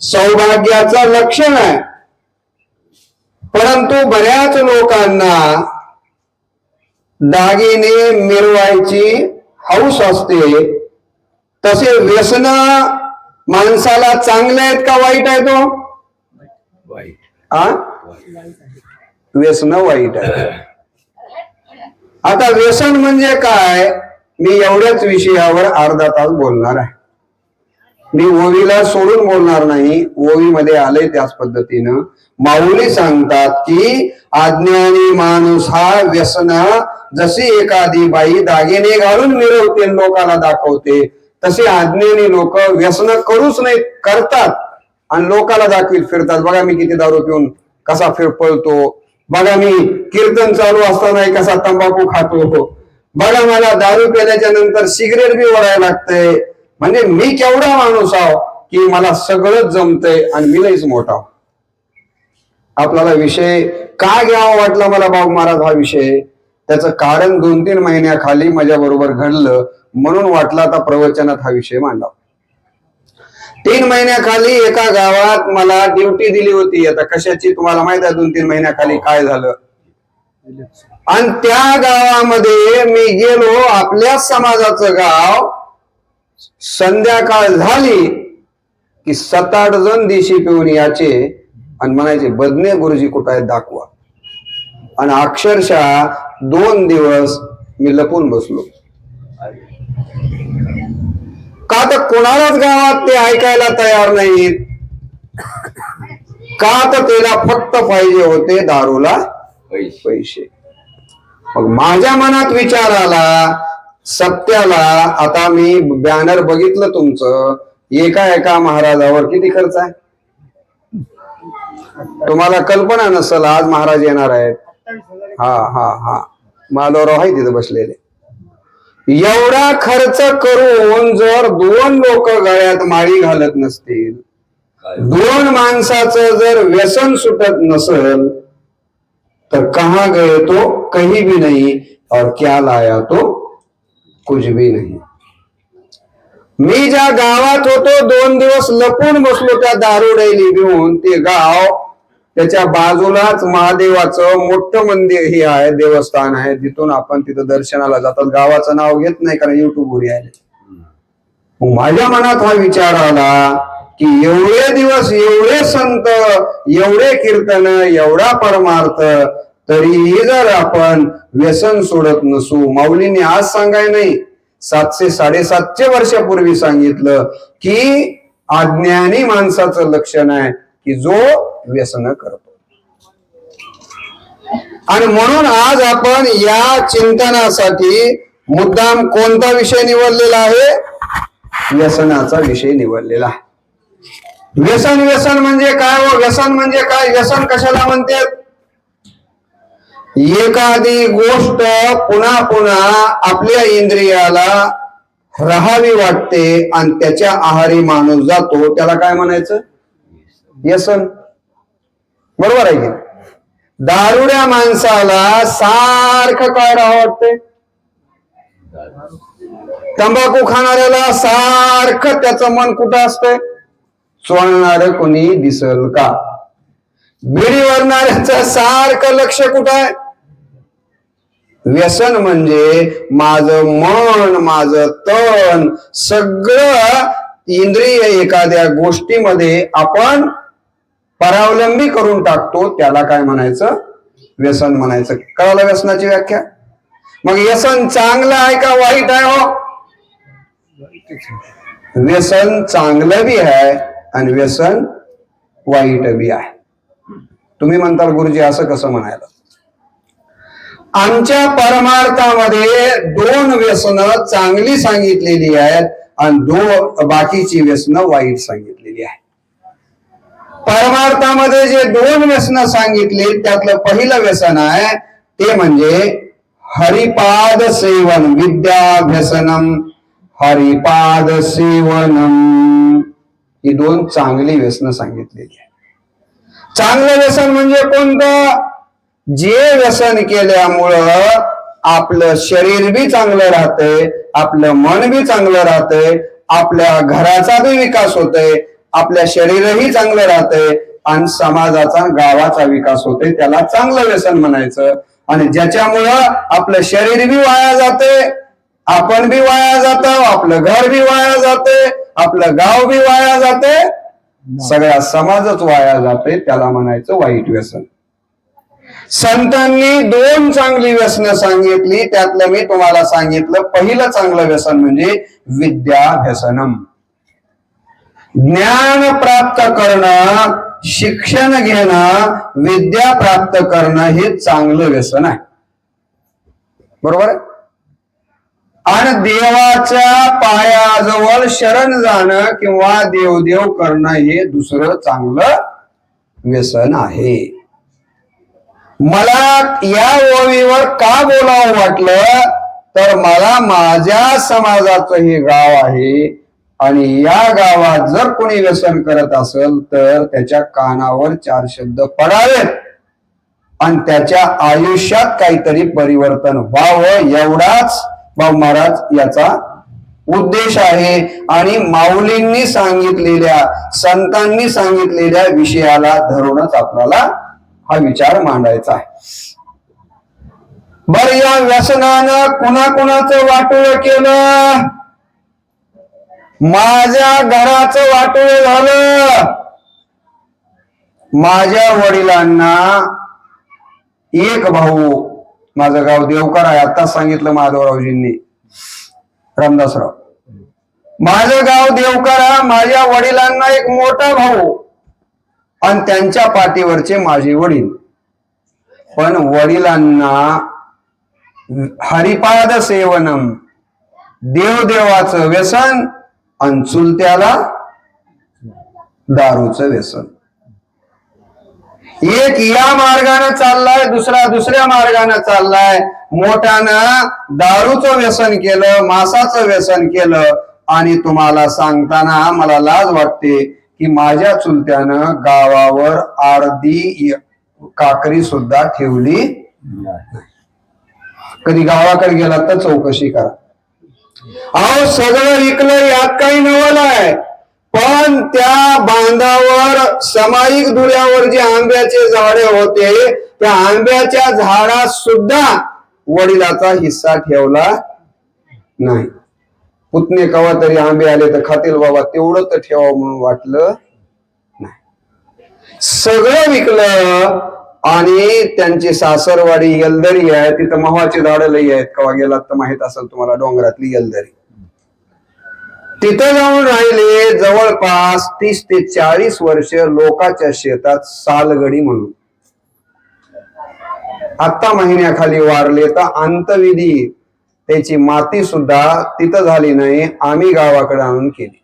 सौभाग्याचं लक्षण आहे. परंतु बऱ्याच लोकांना दागिने मिरवायची हौस असते. तसे व्यसन माणसाला चांगले आहेत का वाईट आहे तो? आ? व्यसन वाईट आहे. आता व्यसन म्हणजे काय? मी एवढ्याच विषयावर अर्धा तास बोलणार आहे. मी ओवीला सोडून बोलणार नाही. ओवीमध्ये आले त्याच पद्धतीनं. माऊली सांगतात की अज्ञानी माणूस हा व्यसन जशी एखादी बाई दागिने घालून मिरवते लोकांना दाखवते तसे अज्ञानी लोक व्यसन करूच नाही करतात. आणि लोकाला दाखवीत फिरतात. बघा मी किती दारू पिऊन कसा फिर पळतो. बघा मी कीर्तन चालू असताना कसा तंबाखू खातो. बघा मला दारू प्यायल्याच्या नंतर सिगरेट बी ओढायला लागतंय. म्हणजे मी केवढा माणूस आहो की मला सगळंच जमतंय आणि मी लईच मोठा. आपल्याला विषय का घ्यावा वाटला मला भाऊ महाराज हा विषय? त्याचं कारण दोन तीन महिन्याखाली माझ्या बरोबर घडलं म्हणून वाटलं आता प्रवचनात हा विषय मांडावा. तीन महिन्याखाली एका गावात मला ड्युटी दिली होती. आता कशाची तुम्हाला माहीत आहे दोन तीन महिन्याखाली काय झालं? आणि त्या गावामध्ये मी गेलो आपल्याच समाजाचं गाव संध्याकाळ झाली की सात आठ जण देशी पिऊन याचे आणि म्हणायचे बदने गुरुजी कुठं आहेत दाखवा. आणि अक्षरशः दोन दिवस मी लपून बसलो. का तर कोणालाच गावात ते ऐकायला तयार नाहीत? का तर त्याला फक्त पाहिजे होते दारूला पैसे. पैसे? मग माझ्या मनात विचार आला सत्याला आता मी बॅनर बघितलं तुमचं. एका एका महाराजावर किती खर्च आहे? तुम्हाला कल्पना नसल आज महाराज येणार आहेत. हा हा हा. माधवराव आहे तिथे बसलेले. एवढा खर्च करून जर दोन लोक गळ्यात माळी घालत नसतील दोन माणसाचं जर व्यसन सुटत नसल तर कहा गए तो काही भी नाही. और क्या लाया तो? कुछ भी नहीं। मी ज्या गावात होतो दोन दिवस लपून बसलो त्या दारू घेऊन ते गाव त्याच्या बाजूलाच महादेवाचं मोठं मंदिर हे आहे देवस्थान आहे. तिथून आपण तिथं दर्शनाला जातात गावाचं नाव घेत नाही कारण युट्यूबवर यायला. माझ्या मनात हा विचार आला की एवढे दिवस एवढे संत एवढे कीर्तन एवढा परमार्थ तरीही जर आपण व्यसन सोडत नसू माऊलीने आज सांगाय नाही सातशे साडेसातशे वर्षापूर्वी सांगितलं की अज्ञानी माणसाचं लक्षण आहे की जो व्यसन करतो. आणि म्हणून आज आपण या चिंतनासाठी मुद्दाम कोणता विषय निवडलेला आहे? व्यसनाचा विषय निवडलेला आहे. व्यसन व्यसन म्हणजे काय व व्यसन म्हणजे काय? व्यसन कशाला म्हणतात? एखादी गोष्ट पुन्हा पुन्हा आपल्या इंद्रियाला राहावी वाटते आणि त्याच्या आहारी माणूस जातो त्याला काय म्हणायचं? व्यसन. बरोबर आहे की? दारुड्या माणसाला सारखं काय राहावं वाटतंय तंबाखू खाणाऱ्याला सारखं त्याचं मन कुठं असतंय? चोळणार कोणी दिसल का? बिडी वरणाऱ्याचं सारखं लक्ष कुठं आहे? व्यसन म्हणजे माझं मन माझं तन सगळं इंद्रिय एखाद्या गोष्टीमध्ये आपण परावलंबी करून टाकतो त्याला काय म्हणायचं? व्यसन म्हणायचं. कळालं व्यसनाची व्याख्या? मग व्यसन चांगलं आहे का वाईट आहे हो? व्यसन चांगलं बी आहे आणि व्यसन वाईट बी आहे. तुम्ही म्हणताल गुरुजी असं कसं म्हणायला? आमच्या परमार्थामध्ये दोन व्यसन चांगली सांगितलेली आहेत आणि दो बाकीची व्यसन वाईट सांगितलेली आहेत. परमार्थामध्ये जे दोन व्यसन सांगितले त्यातलं पहिलं व्यसन आहे ते म्हणजे हरिपाद सेवन विद्याभ्यसनम हरिपाद सेवनम. ही दोन चांगली व्यसन सांगितलेली आहे चांगलं व्यसन म्हणजे कोणतं? जे व्यसन केल्यामुळं आपलं शरीर बी चांगलं राहतंय आपलं मन बी चांगलं राहतंय आपल्या घराचा बी विकास होतोय आपल्या शरीरही चांगलं राहतंय आणि समाजाचा गावाचा विकास होतोय. त्याला चांगलं व्यसन म्हणायचं. आणि ज्याच्यामुळं आपलं शरीर बी वाया जाते आपण बी वाया जातो आपलं घर बी वाया जाते आपलं गाव बी वाया जाते सगळा समाजच वाया जाते त्याला म्हणायचं वाईट व्यसन. संतांनी दोन चांगली व्यसनं सांगितली त्यातलं मी तुम्हाला सांगितलं पहिलं चांगलं व्यसन म्हणजे विद्याभ्यसनम. ज्ञान प्राप्त करणं शिक्षण घेणं विद्या प्राप्त करणं हे चांगलं व्यसन आहे. बरोबर आहे? आणि देवाच्या पायाजवळ शरण जाणं किंवा देवदेव करणं हे दुसरं चांगलं व्यसन आहे. मला या ओळीवर का बोलावं वाटलं? तर मला माझ्या समाजाचं हे गाव आहे. आणि या गावात जर कोणी व्यसन करत असेल तर त्याच्या कानावर चार शब्द पडावेत. आणि त्याच्या आयुष्यात काहीतरी परिवर्तन व्हावं एवढाच भाऊ महाराज याचा उद्देश आहे. आणि माऊलींनी सांगितलेल्या संतांनी सांगितलेल्या विषयाला धरूनच आपल्याला हा विचार मांडायचा आहे. बर या व्यसनानं कुणाकुणाचं वाटोळ केलं? माझ्या घराचं वाटोळ झालं. माझ्या वडिलांना एक भाऊ माझं गाव देवकर आहे आताच सांगितलं माधवरावजींनी रामदासराव. माझं गाव देवकर आहे माझ्या वडिलांना एक मोठा भाऊ आणि त्यांच्या पाठीवरचे माझे वडील. पण वडिलांना हरिपाद सेवनम देवदेवाचं व्यसन आणि चुलत्याला दारूचं व्यसन. एक या मार्गाने चाललाय दुसरा दुसऱ्या मार्गाने चाललाय. मोठ्यानं दारूचं व्यसन केलं मासाचं व्यसन केलं आणि तुम्हाला सांगताना मला लाज वाटते. की माझ्या चुलत्यानं गावावर अर्धी काकरी सुद्धा ठेवली कधी गावाकडे गेला तर चौकशी करा. अहो सगळं विकलं यात काही नवल आहे पण त्या बांधावर समायिक धुळ्यावर जे आंब्याचे झाडे होते त्या आंब्याच्या झाडात सुद्धा वडिलाचा हिस्सा ठेवला नाही. पुतणे कवा तरी आंबे आले तर खातील बाबा तेवढं तर ठेवावं म्हणून वाटलं नाही. सगळं विकलं आणि त्यांची सासरवाडी यलदरी आहे तिथं मवाची झाडं लई आहेत. कवा गेलात तर माहीत असेल तुम्हाला डोंगरातली यलदरी. तिथं जाऊन राहिले जवळपास तीस ते चाळीस वर्ष लोकाच्या शेतात सालगडी म्हणून. आता महिन्याखाली वारले तर अंतविधी त्याची माती सुद्धा तिथं झाली नाही आम्ही गावाकडे आणून केली.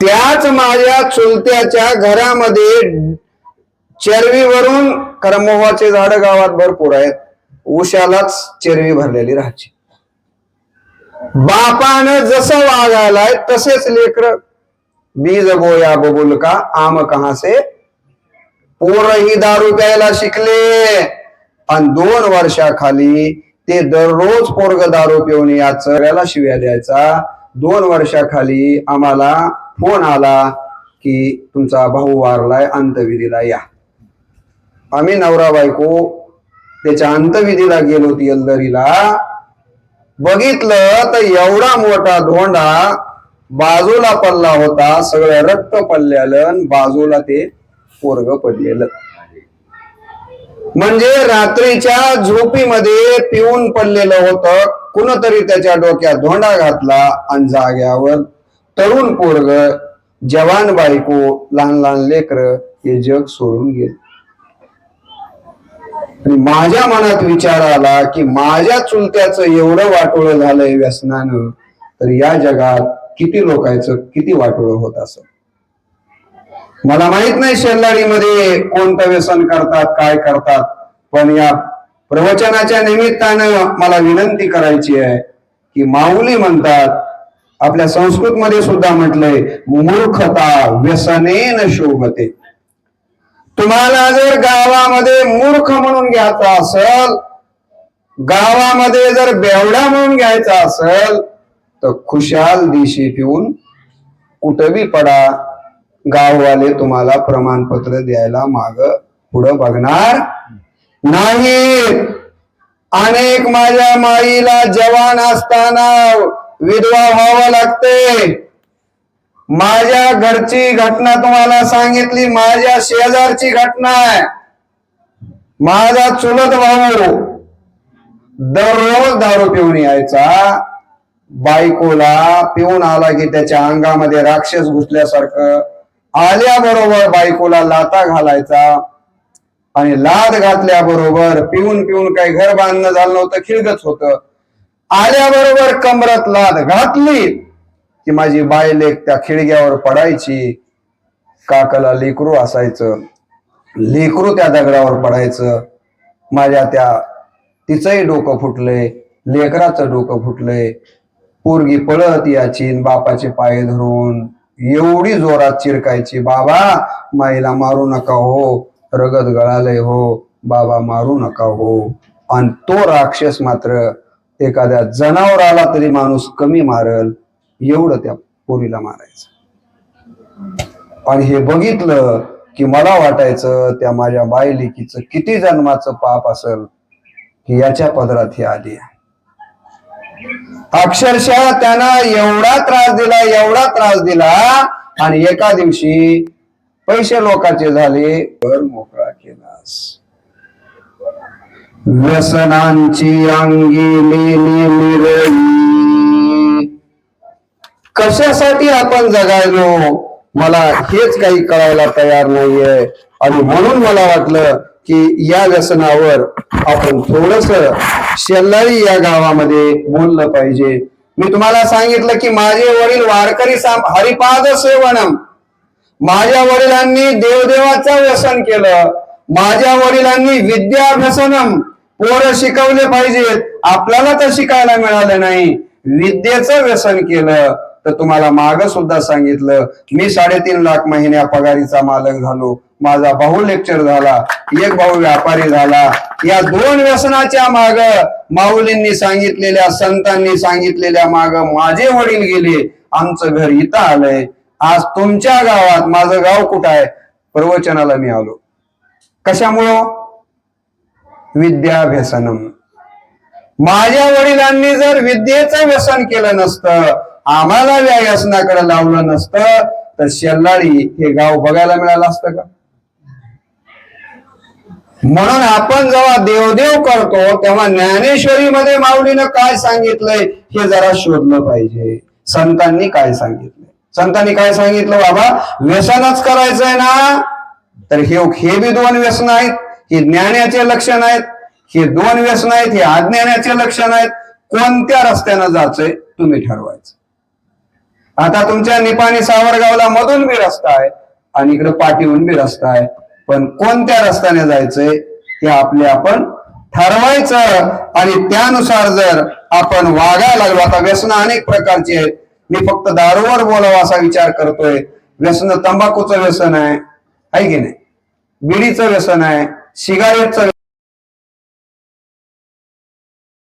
त्याच माझ्या चुलत्याच्या घरामध्ये चरवीवरून करमोहाचे झाड गावात भरपूर आहेत. उशालाच चरवी भरलेली राहायची. बापानं जसं वागायलाय तसेच लेकर. बीज बोया बबुल का आम कहा से पोर ही दारू प्यायला शिकले. आणि दोन वर्षाखाली ते दररोज पोरग दारू पिऊन या चऱ्याला शिव्या द्यायचा. दोन वर्षाखाली आम्हाला फोन आला की तुमचा भाऊ वारलाय अंतविधीला या. आम्ही नवरा बायको त्याच्या अंतविधीला गेलो ती यल्दरीला बघितलं तर एवढा मोठा धोंडा बाजूला पडला होता सगळं रक्त पडलेलं बाजूला ते पोरग पडलेलं. म्हणजे रात्रीच्या झोपीमध्ये पिऊन पडलेलं होतं. कुणतरी त्याच्या डोक्यात धोंडा घातला आणि जाग्यावर तरुण पोरग जवान बायको लहान लहान लेकर हे जग सोडून गेले. आणि माझ्या मनात विचार आला की माझ्या चुलत्याचं एवढं वाटोळ झालंय व्यसनानं तर या जगात किती लोकांचं किती वाटोळ होत असं? मला माहीत नाही शेल्लारीमध्ये कोणतं व्यसन करतात काय करतात पण या प्रवचनाच्या निमित्तानं मला विनंती करायची आहे की माऊली म्हणतात आपल्या संस्कृत मध्ये सुद्धा म्हटलंय मूर्खता व्यसनेन शोभते. तुम्हाला जर गावामध्ये मूर्ख म्हणून घ्यायचा असेल गावामध्ये जर बेवडा म्हणून घ्यायचा असेल तर खुशाल दिशी पिऊन कुठवी पडा. गाववाले तुम्हाला प्रमाणपत्र द्यायला माग पुढं बघणार नाही अनेक माझ्या माईला जवान असताना विधवा व्हावं लागते. माझ्या घरची घटना तुम्हाला सांगितली माझ्या शेजारची घटना आहे. माझा चुलत भाऊ दररोज दारू पिऊन यायचा. बायकोला पिऊन आला की त्याच्या अंगामध्ये राक्षस घुसल्यासारखं आल्याबरोबर बायकोला लाता घालायचा आणि लाद घातल्याबरोबर पिऊन पिऊन काही घर बांधणं झालं नव्हतं खिळगच होत. आल्याबरोबर कमरत लाद घातली की माझी बाय लेख त्या खिडग्यावर पडायची. काकाला लेकरू असायचं. लेकरू त्या दगडावर पडायचं. माझ्या त्या तिचंही डोकं फुटलंय लेकराचं डोकं फुटलंय पोरगी पळत याची बापाचे पाय धरून एवढी जोरात चिरकायची बाबा माईला मारू नका हो रगत गळालय हो बाबा मारू नका हो आणि तो राक्षस मात्र एखाद्या जनावराला तरी माणूस कमी मारल एवढं त्या पोरीला मारायचं आणि हे बघितलं की मला वाटायचं त्या माझ्या बायलिकीचं किती जन्माचं पाप असेल की याच्या पदरात ही आली आहे. अक्षरशः त्यांना एवढा त्रास दिला एवढा त्रास दिला. आणि एका दिवशी पैसे लोकांचे झाले. घर मोकळा केलास. व्यसनांची अंगी लेली मिरळी कशासाठी आपण जगायलो? मला हेच काही कळायला तयार नाहीये. आणि म्हणून मला वाटलं की या व्यसनावर आपण थोडस शेल्लारी या गावामध्ये बोललं पाहिजे. मी तुम्हाला सांगितलं की माझे वडील वारकरी साम- हरिपाद सेवनम. माझ्या वडिलांनी देवदेवाचं व्यसन केलं. माझ्या वडिलांनी विद्याभ्यसनम पोरं शिकवले पाहिजेत. आपल्याला तर शिकायला मिळालं नाही. विद्येचं व्यसन केलं. तर तुम्हाला माग सुद्धा सांगितलं. मी साडेतीन लाख महिन्या पगारीचा मालक झालो. माझा भाऊ लेक्चर झाला. एक भाऊ व्यापारी झाला. या दोन व्यसनाच्या माग माऊलींनी सांगितलेल्या संतांनी सांगितलेल्या माग माझे वडील गेले. आमचं घर इथं आलंय. आज तुमच्या गावात माझं गाव कुठं आहे? प्रवचनाला मी आलो. कशामुळं? विद्याभ्यसनम माझ्या वडिलांनी जर विद्येचं व्यसन केलं नसतं आम्हाला या व्यसनाकडे लावलं नसतं तर शेल्लाळी हे गाव बघायला मिळालं असतं का? म्हणून आपण जेव्हा देवदेव करतो तेव्हा ज्ञानेश्वरीमध्ये माऊलीनं काय सांगितलंय हे जरा शोधलं पाहिजे. संतांनी काय सांगितलंय? संतांनी काय सांगितलं बाबा? व्यसनच करायचंय ना. तर हे हे बी दोन व्यसन आहेत हे ज्ञानाचे लक्षण आहेत हे दोन व्यसन आहेत हे अज्ञानाचे लक्षण आहेत. कोणत्या रस्त्यानं जायचंय तुम्ही ठरवायचं. आता तुमच्या निपाणी सावरगावला मधून बी रस्ता आहे आणि इकडे पाठीहून बी रस्ता आहे. पण कोणत्या रस्त्याने जायचंय हे आपले आपण ठरवायचं आणि त्यानुसार जर आपण वागायला लागलो आता व्यसन अनेक प्रकारची आहेत. मी फक्त दारूवर बोलावा असा विचार करतोय. व्यसन तंबाखूचं व्यसन आहे आहे की नाही? बिडीचं व्यसन आहे सिगारेटचं